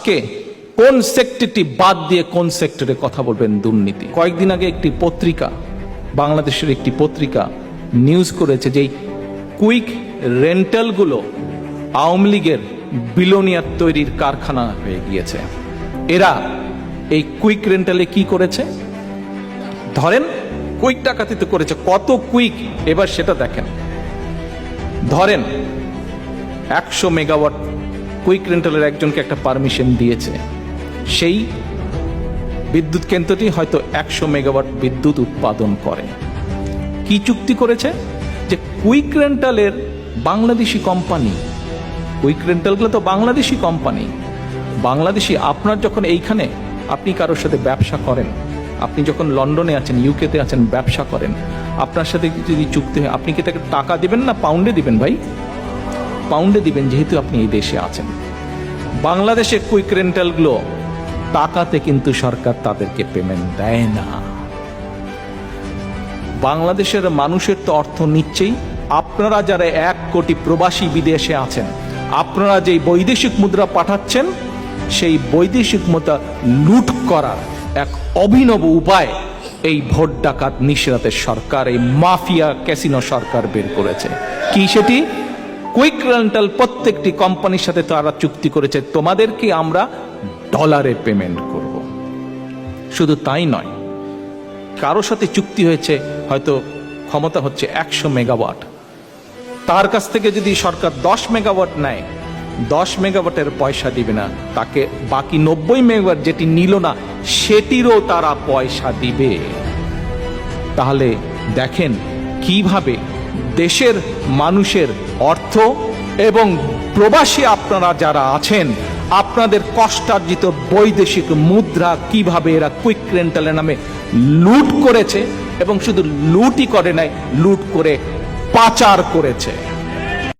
আজকে কোন সেক্টরটি বাদ দিয়ে কোন সেক্টরে কথা বলবেন দুর্নীতি? কয়েকদিন আগে একটি পত্রিকা, বাংলাদেশের একটি পত্রিকা নিউজ করেছে যে কুইক রেন্টালগুলো আওয়ামী লীগের বিলোনিয়ার তৈরির কারখানা হয়ে গিয়েছে। এরা এই কুইক রেন্টালে কি করেছে? ধরেন, কুইক ডাকাতিতে করেছে। কত কুইক? এবার সেটা দেখেন। ধরেন, একশো মেগাওয়াট কুইক রেন্টালের একজনকে একটা পারমিশন দিয়েছে। সেই বিদ্যুৎ কেন্দ্রটি হয়তো একশো মেগাওয়াট বিদ্যুৎ উৎপাদন করে। কি চুক্তি করেছে? যে কুইক রেন্টালের বাংলাদেশি কোম্পানি, কুইক রেন্টালগুলো তো বাংলাদেশি কোম্পানি, বাংলাদেশি আপনার যখন এইখানে আপনি কারোর সাথে ব্যবসা করেন, আপনি যখন লন্ডনে আছেন, ইউকেতে আছেন, ব্যবসা করেন, আপনার সাথে যদি চুক্তি হয়, আপনি কি তাকে টাকা দিবেন না পাউন্ডে দিবেন ভাই? পাউন্ডে দিবেন যেহেতু আপনি এই দেশে আছেন। বাংলাদেশে কুইক রেন্টালগুলো টাকাতে কিন্তু সরকার তাদেরকে পেমেন্ট দেয় না। বাংলাদেশের মানুষের তো অর্থ নিচ্ছেই। আপনারা যারা এক কোটি প্রবাসী বিদেশে আছেন, আপনারা যেই বৈদেশিক মুদ্রা পাঠাচ্ছেন, সেই বৈদেশিক মুদ্রা লুট করার এক অভিনব উপায় এই ভোট ডাকাত নিশরাতের সরকার, এই মাফিয়া ক্যাসিনো সরকার বের করেছে। কি সেটি? কুইক রেন্টাল প্রত্যেকটি কোম্পানির সাথে তারা চুক্তি করেছে, তোমাদেরকে আমরা ডলারে পেমেন্ট করব। শুধু তাই নয় কারও সাথে চুক্তি হয়েছে, হয়তো ক্ষমতা হচ্ছে একশো মেগাওয়াট তার কাছ থেকে যদি সরকার দশ মেগাওয়াট নেয়, দশ মেগাওয়াটের পয়সা দিবে না, তাকে বাকি নব্বই মেগাওয়াট যেটি নিল না, সেটিরও তারা পয়সা দিবে। তাহলে দেখেন কীভাবে দেশের মানুষের অর্থ এবং প্রবাসী আপনারা যারা আছেন, আপনাদের কষ্টার্জিত বৈদেশিক মুদ্রা কীভাবে এরা কুইক রেন্টালের নামে লুট করেছে এবং শুধু লুটই করে নাই, লুট করে পাচার করেছে।